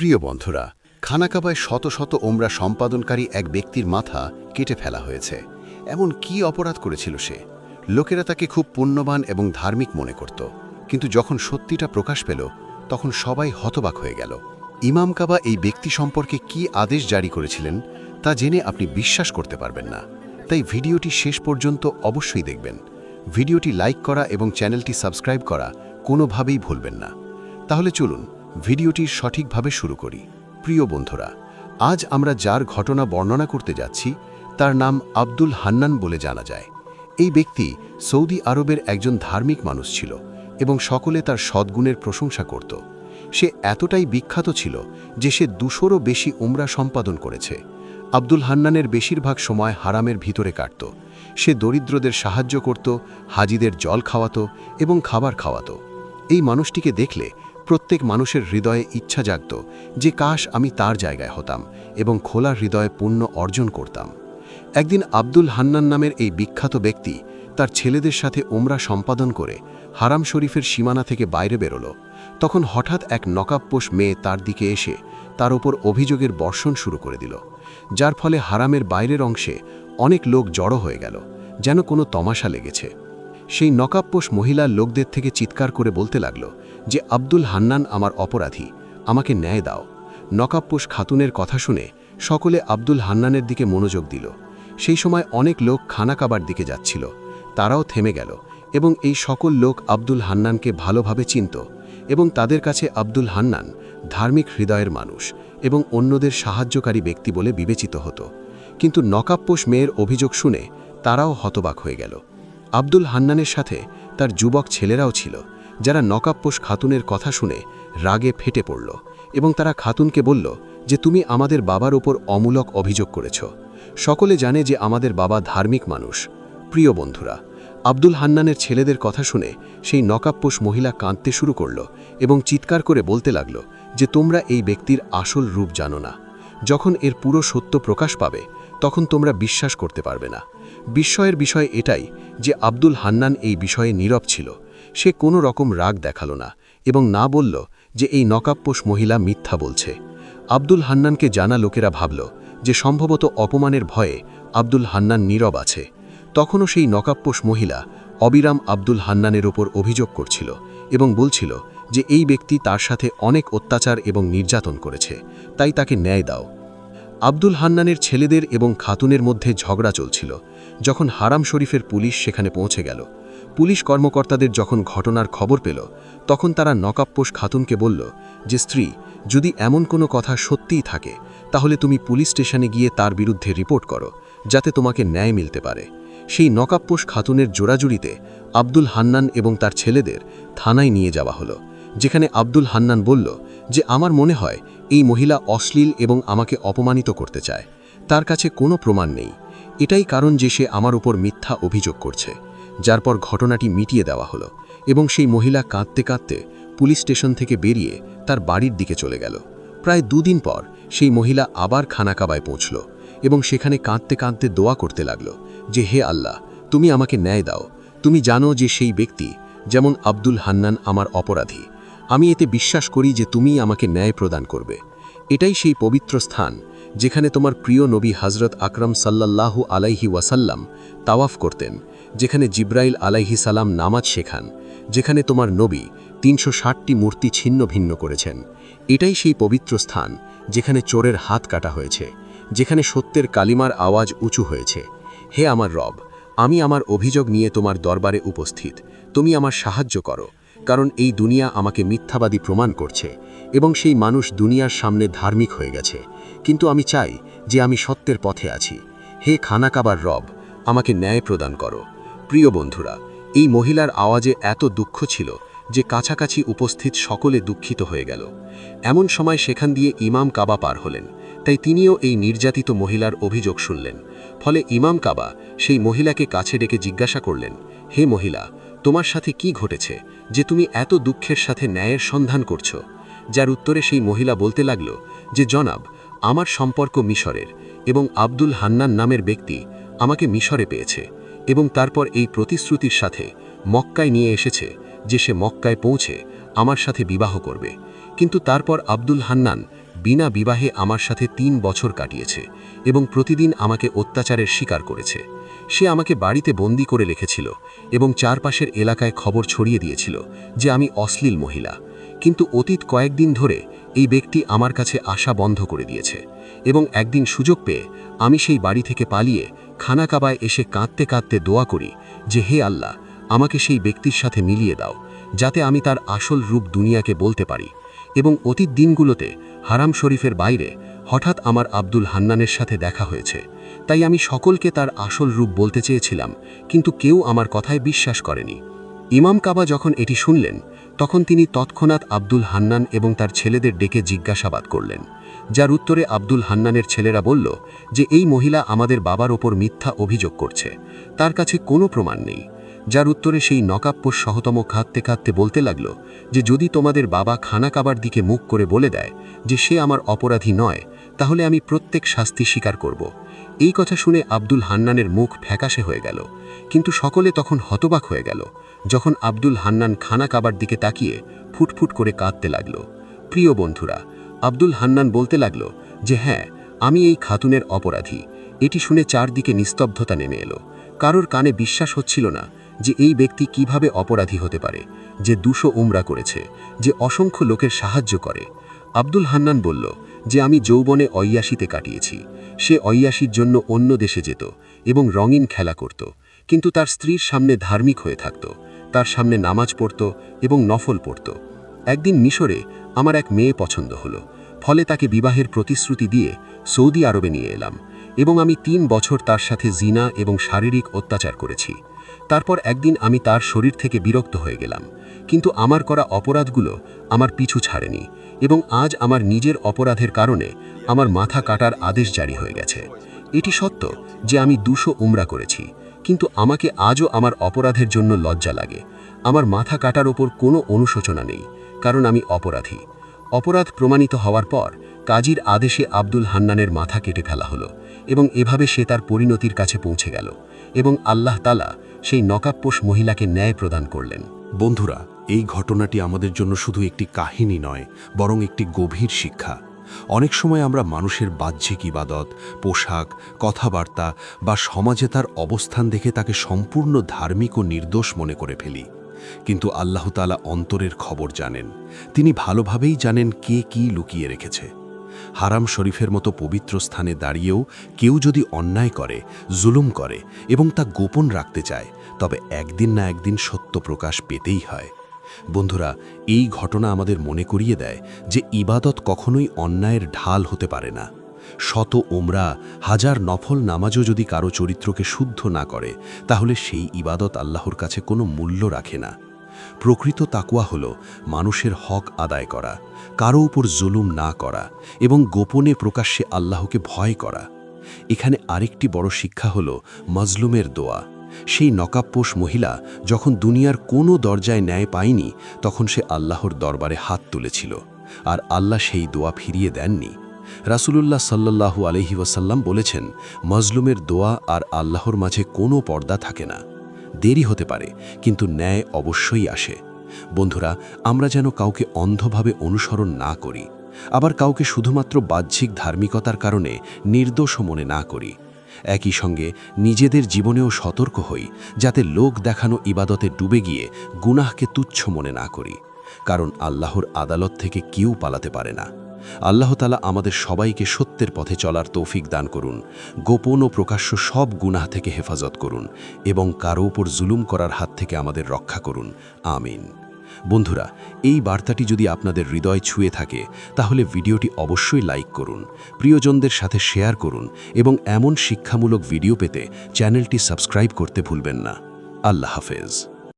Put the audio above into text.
প্রিয় বন্ধুরা, খানাকাবায় শত শত ওমরা সম্পাদনকারী এক ব্যক্তির মাথা কেটে ফেলা হয়েছে। এমন কি অপরাধ করেছিল সে? লোকেরা তাকে খুব পুণ্যবান এবং ধার্মিক মনে করত। কিন্তু যখন সত্যিটা প্রকাশ পেল, তখন সবাই হতবাক হয়ে গেল। ইমাম কাবা এই ব্যক্তি সম্পর্কে কি আদেশ জারি করেছিলেন, তা জেনে আপনি বিশ্বাস করতে পারবেন না। তাই ভিডিওটি শেষ পর্যন্ত অবশ্যই দেখবেন। ভিডিওটি লাইক করা এবং চ্যানেলটি সাবস্ক্রাইব করা কোনোভাবেই ভুলবেন না। তাহলে চলুন ভিডিওটি সঠিকভাবে শুরু করি। প্রিয় বন্ধুরা, আজ আমরা যার ঘটনা বর্ণনা করতে যাচ্ছি, তার নাম আব্দুল হান্নান বলে জানা যায়। এই ব্যক্তি সৌদি আরবের একজন ধার্মিক মানুষ ছিল এবং সকলে তার সদ্গুণের প্রশংসা করত। সে এতটাই বিখ্যাত ছিল যে সে দুশোরও বেশি উমরা সম্পাদন করেছে। আব্দুল হান্নানের বেশিরভাগ সময় হারামের ভিতরে কাটত। সে দরিদ্রদের সাহায্য করত, হাজিদের জল খাওয়াতো এবং খাবার খাওয়াতো। এই মানুষটিকে দেখলে প্রত্যেক মানুষের হৃদয়ে ইচ্ছা জাগত যে কাশ আমি তার জায়গায় হতাম এবং খোলা হৃদয়ে পুণ্য অর্জন করতাম। একদিন আব্দুল হান্নান নামের এই বিখ্যাত ব্যক্তি তার ছেলেদের সাথে ওমরা সম্পাদন করে হারাম শরীফের সীমানা থেকে বাইরে বেরোল। তখন হঠাৎ এক নকাবপোষ মেয়ে তার দিকে এসে তার ওপর অভিযোগের বর্ষণ শুরু করে দিল, যার ফলে হারামের বাইরের অংশে অনেক লোক জড়ো হয়ে গেল, যেন কোনো তমাশা লেগেছে। সেই নকাবপোষ মহিলা লোকদের থেকে চিৎকার করে বলতে লাগল যে, আব্দুল হান্নান আমার অপরাধী, আমাকে ন্যায় দাও। নকাবপোষ খাতুনের কথা শুনে সকলে আব্দুল হান্নানের দিকে মনোযোগ দিল। সেই সময় অনেক লোক খানা কাবার দিকে যাচ্ছিল। তারাও থেমে গেল এবং এই সকল লোক আব্দুল হান্নানকে ভালোভাবে চিনত এবং তাদের কাছে আব্দুল হান্নান ধার্মিক হৃদয়ের মানুষ এবং অন্যদের সাহায্যকারী ব্যক্তি বলে বিবেচিত হতো। কিন্তু নকাপ্পোষ মেয়ের অভিযোগ শুনে তারাও হতবাক হয়ে গেল। আব্দুল হান্নানের সাথে তার যুবক ছেলেরাও ছিল, যারা নকাপ্পোষ খাতুনের কথা শুনে রাগে ফেটে পড়ল এবং তারা খাতুনকে বলল যে, তুমি আমাদের বাবার ওপর অমূলক অভিযোগ করেছ। সকলে জানে যে আমাদের বাবা ধার্মিক মানুষ। প্রিয় বন্ধুরা, আব্দুল হান্নানের ছেলেদের কথা শুনে সেই নকাপ্পোষ মহিলা কাঁদতে শুরু করল এবং চিৎকার করে বলতে লাগল যে, তোমরা এই ব্যক্তির আসল রূপ জানো না। যখন এর পুরো সত্য প্রকাশ পাবে, তখন তোমরা বিশ্বাস করতে পারবে না। বিস্ময়ের বিষয় এটাই যে আব্দুল হান্নান এই বিষয়ে নীরব ছিল। সে কোনো রকম রাগ দেখাল না এবং না বলল যে এই নকাপ্পোষ মহিলা মিথ্যা বলছে। আব্দুল হান্নানকে জানা লোকেরা ভাবল যে সম্ভবত অপমানের ভয়ে আব্দুল হান্নান নীরব আছে। তখনও সেই নকাপ্পোষ মহিলা অবিরাম আব্দুল হান্নানের ওপর অভিযোগ করছিল এবং বলছিল যে এই ব্যক্তি তার সাথে অনেক অত্যাচার এবং নির্যাতন করেছে, তাই তাকে ন্যায় দাও। আব্দুল হান্নানের ছেলেদের এবং খাতুনের মধ্যে ঝগড়া চলছিল। যখন হারাম শরীফের পুলিশ সেখানে পৌঁছে গেল, পুলিশ কর্মকর্তাদের যখন ঘটনার খবর পেল, তখন তারা নকাপ্পোষ খাতুনকে বলল যে, স্ত্রী, যদি এমন কোনো কথা সত্যিই থাকে, তাহলে তুমি পুলিশ স্টেশনে গিয়ে তার বিরুদ্ধে রিপোর্ট করো, যাতে তোমাকে ন্যায় মিলতে পারে। সেই নকাপ্পোষ খাতুনের জোড়াজুড়িতে আব্দুল হান্নান এবং তার ছেলেদের থানায় নিয়ে যাওয়া হলো, যেখানে আব্দুল হান্নান বলল যে, আমার মনে হয় এই মহিলা অশ্লীল এবং আমাকে অপমানিত করতে চায়। তার কাছে কোনো প্রমাণ নেই। এটাই কারণ যে সে আমার উপর মিথ্যা অভিযোগ করছে। যার পর ঘটনাটি মিটিয়ে দেওয়া হলো এবং সেই মহিলা কাঁদতে কাঁদতে পুলিশ স্টেশন থেকে বেরিয়ে তার বাড়ির দিকে চলে গেল। প্রায় দুদিন পর সেই মহিলা আবার খানাকাবায় পৌঁছল এবং সেখানে কাঁদতে কাঁদতে দোয়া করতে লাগল যে, হে আল্লাহ, তুমি আমাকে ন্যায় দাও। তুমি জানো যে সেই ব্যক্তি যেমন আব্দুল হান্নান আমার অপরাধী। আমি এতে বিশ্বাস করি যে তুমি আমাকে ন্যায় প্রদান করবে। এটাই সেই পবিত্র স্থান যেখানে তোমার প্রিয় নবী হজরত আকরম সাল্লাল্লাহু আলাইহি ওয়াসাল্লাম তাওয়াফ করতেন, যেখানে জিব্রাইল আলাইহি সালাম নামাজ শেখান, যেখানে তোমার নবী তিনশো ষাটটি মূর্তি ছিন্ন ভিন্ন করেছেন। এটাই সেই পবিত্র স্থান যেখানে চোরের হাত কাটা হয়েছে, যেখানে সত্যের কালিমার আওয়াজ উঁচু হয়েছে। হে আমার রব, আমি আমার অভিযোগ নিয়ে তোমার দরবারে উপস্থিত, তুমি আমার সাহায্য করো। কারণ এই দুনিয়া আমাকে মিথ্যাবাদী প্রমাণ করছে এবং সেই মানুষ দুনিয়ার সামনে ধার্মিক হয়ে গেছে। কিন্তু আমি চাই যে আমি সত্যের পথে আছি। হে খানাকাবার রব, আমাকে ন্যায় প্রদান করো। প্রিয় বন্ধুরা, এই মহিলার আওয়াজে এত দুঃখ ছিল যে কাছাকাছি উপস্থিত সকলে দুঃখিত হয়ে গেল। এমন সময় সেখান দিয়ে ইমাম কাবা পার হলেন। তাই তিনিও এই নির্যাতিত মহিলার অভিযোগ শুনলেন। ফলে ইমাম কাবা সেই মহিলাকে কাছে ডেকে জিজ্ঞাসা করলেন, হে মহিলা তোমার সাথে কি ঘটেছে যে তুমি এত দুঃখের সাথে ন্যায়ের সন্ধান করছ? যার উত্তরে সেই মহিলা বলতে লাগল যে, জনাব, আমার সম্পর্ক মিশরের এবং আব্দুল হান্নান নামের ব্যক্তি আমাকে মিশরে পেয়েছে এবং তারপর এই প্রতিশ্রুতির সাথে মক্কায় নিয়ে এসেছে যে সে মক্কায় পৌঁছে আমার সাথে বিবাহ করবে। কিন্তু তারপর আব্দুল হান্নান বিনা বিবাহে আমার সাথে তিন বছর কাটিয়েছে এবং প্রতিদিন আমাকে অত্যাচারের শিকার করেছে। সে আমাকে বাড়িতে বন্দি করে রেখেছিল এবং চারপাশের এলাকায় খবর ছড়িয়ে দিয়েছিল যে আমি অশ্লীল মহিলা। কিন্তু অতীত কয়েকদিন ধরে এই ব্যক্তি আমার কাছে আসা বন্ধ করে দিয়েছে এবং একদিন সুযোগ পেয়ে আমি সেই বাড়ি থেকে পালিয়ে খানাকাবায় এসে কাঁদতে কাঁদতে দোয়া করি যে, হে আল্লাহ, আমাকে সেই ব্যক্তির সাথে মিলিয়ে দাও, যাতে আমি তার আসল রূপ দুনিয়াকে বলতে পারি। এবং অতীত দিনগুলোতে হারাম শরীফের বাইরে হঠাৎ আমার আব্দুল হান্নানের সাথে দেখা হয়েছে। তাই আমি সকলকে তার আসল রূপ বলতে চেয়েছিলাম, কিন্তু কেউ আমার কথায় বিশ্বাস করেনি। ইমাম কাবা যখন এটি শুনলেন, তখন তিনি তৎক্ষণাৎ আব্দুল হান্নান এবং তার ছেলেদের ডেকে জিজ্ঞাসাবাদ করলেন, যার উত্তরে আব্দুল হান্নানের ছেলেরা বলল যে, এই মহিলা আমাদের বাবার ওপর মিথ্যা অভিযোগ করছে। তার কাছে কোনো প্রমাণ নেই। যার উত্তরে সেই নকাপ্পর সহতম খাততে খাততে বলতে লাগল যে যদি তোমাদের বাবা খানা কাবার দিকে মুখ করে বলে দেয় যে সে আমার অপরাধী নয়, তাহলে আমি প্রত্যেক শাস্তি স্বীকার করব। এই কথা শুনে আব্দুল হান্নানের মুখ ফ্যাকাশে হয়ে গেল। কিন্তু সকলে তখন হতবাক হয়ে গেল। যখন আব্দুল হান্নান খানা কাবার দিকে তাকিয়ে ফুটফুট করে কাঁদতে লাগল। প্রিয় বন্ধুরা, আব্দুল হান্নান বলতে লাগল যে হ্যাঁ আমি এই খাতুনের অপরাধী। এটি শুনে চারদিকে নিস্তব্ধতা নেমে এলো। কারোর কানে বিশ্বাস হচ্ছিল না যে এই ব্যক্তি কীভাবে অপরাধী হতে পারে, যে দুশো উমরা করেছে, যে অসংখ্য লোকের সাহায্য করে। আব্দুল হান্নান বলল, যে আমি যৌবনে অয়াসিতে কাটিয়েছি। সে অয়াসির জন্য অন্য দেশে যেত এবং রঙিন খেলা করত। কিন্তু তার স্ত্রীর সামনে ধার্মিক হয়ে থাকত, তার সামনে নামাজ পড়ত এবং নফল পড়ত। একদিন মিশরে আমার এক মেয়ে পছন্দ হলো। ফলে তাকে বিবাহের প্রতিশ্রুতি দিয়ে সৌদি আরবে নিয়ে এলাম। এবং আমি তিন বছর তার সাথে জিনা এবং শারীরিক অত্যাচার করেছি। তারপর একদিন আমি তার শরীর থেকে বিরক্ত হয়ে গেলাম। কিন্তু আমার করা অপরাধগুলো আমার পিছু ছাড়েনি এবং আজ আমার নিজের অপরাধের কারণে আমার মাথা কাটার আদেশ জারি হয়ে গেছে। এটি সত্য যে আমি দুশো উমরা করেছি, কিন্তু আমাকে আজও আমার অপরাধের জন্য লজ্জা লাগে। আমার মাথা কাটার ওপর কোনো অনুশোচনা নেই, কারণ আমি অপরাধী। অপরাধ প্রমাণিত হওয়ার পর কাজীর আদেশে আব্দুল হান্নানের মাথা কেটে ফেলা হলো এবং এভাবে সে তার পরিণতির কাছে পৌঁছে গেল এবং আল্লাহ তালা সেই নকাপ্পোষ মহিলাকে ন্যায় প্রদান করলেন। বন্ধুরা, এই ঘটনাটি আমাদের জন্য শুধু একটি কাহিনী নয়, বরং একটি গভীর শিক্ষা। অনেক সময় আমরা মানুষের বাহ্যিক ইবাদত, পোশাক, কথাবার্তা বা সমাজে তার অবস্থান দেখে তাকে সম্পূর্ণ ধার্মিক ও নির্দোষ মনে করে ফেলি। কিন্তু আল্লাহ তালা অন্তরের খবর জানেন। তিনি ভালোভাবেই জানেন কে কি লুকিয়ে রেখেছে। হারাম শরীফের মতো পবিত্র স্থানে দাঁড়িয়েও কেউ যদি অন্যায় করে, জুলুম করে এবং তা গোপন রাখতে চায়, তবে একদিন না একদিন সত্য প্রকাশ পেতেই হয়। বন্ধুরা, এই ঘটনা আমাদের মনে করিয়ে দেয় যে ইবাদত কখনোই অন্যায়ের ঢাল হতে পারে না। শত ওমরা হাজার নফল নামাজও যদি কারও চরিত্রকে শুদ্ধ না করে, তাহলে সেই ইবাদত আল্লাহর কাছে কোনো মূল্য রাখে না। প্রকৃত তাকুয়া হল মানুষের হক আদায় করা, কারও উপর জুলুম না করা এবং গোপনে প্রকাশ্যে আল্লাহকে ভয় করা। এখানে আরেকটি বড় শিক্ষা হল মজলুমের দোয়া। সেই নকাপ্পোষ মহিলা যখন দুনিয়ার কোনো দরজায় ন্যায় পায়নি, তখন সে আল্লাহর দরবারে হাত তুলেছিল আর আল্লাহ সেই দোয়া ফিরিয়ে দেননি। রাসুলুল্লাহ সাল্লাল্লাহু আলহি ওয়াসাল্লাম বলেছেন, মজলুমের দোয়া আর আল্লাহর মাঝে কোনো পর্দা থাকে না। দেরি হতে পারে, কিন্তু ন্যায় অবশ্যই আসে। বন্ধুরা, আমরা যেন কাউকে অন্ধভাবে অনুসরণ না করি, আবার কাউকে শুধুমাত্র বাহ্যিক ধার্মিকতার কারণে নির্দোষ মনে না করি। একই সঙ্গে নিজেদের জীবনেও সতর্ক হই, যাতে লোক দেখানো ইবাদতে ডুবে গিয়ে গুনাহকে তুচ্ছ মনে না করি, কারণ আল্লাহর আদালত থেকে কেউ পালাতে পারে না। আল্লাহ তালা আমাদের সবাইকে সত্যের পথে চলার তৌফিক দান করুন, গোপন ও প্রকাশ্য সব গুনাহ থেকে হেফাজত করুন এবং কারও ওপর জুলুম করার হাত থেকে আমাদের রক্ষা করুন। আমিন। বন্ধুরা, এই বার্তাটি যদি আপনাদের হৃদয় ছুঁয়ে থাকে, তাহলে ভিডিওটি অবশ্যই লাইক করুন, প্রিয়জনদের সাথে শেয়ার করুন এবং এমন শিক্ষামূলক ভিডিও পেতে চ্যানেলটি সাবস্ক্রাইব করতে ভুলবেন না। আল্লাহ হাফেজ।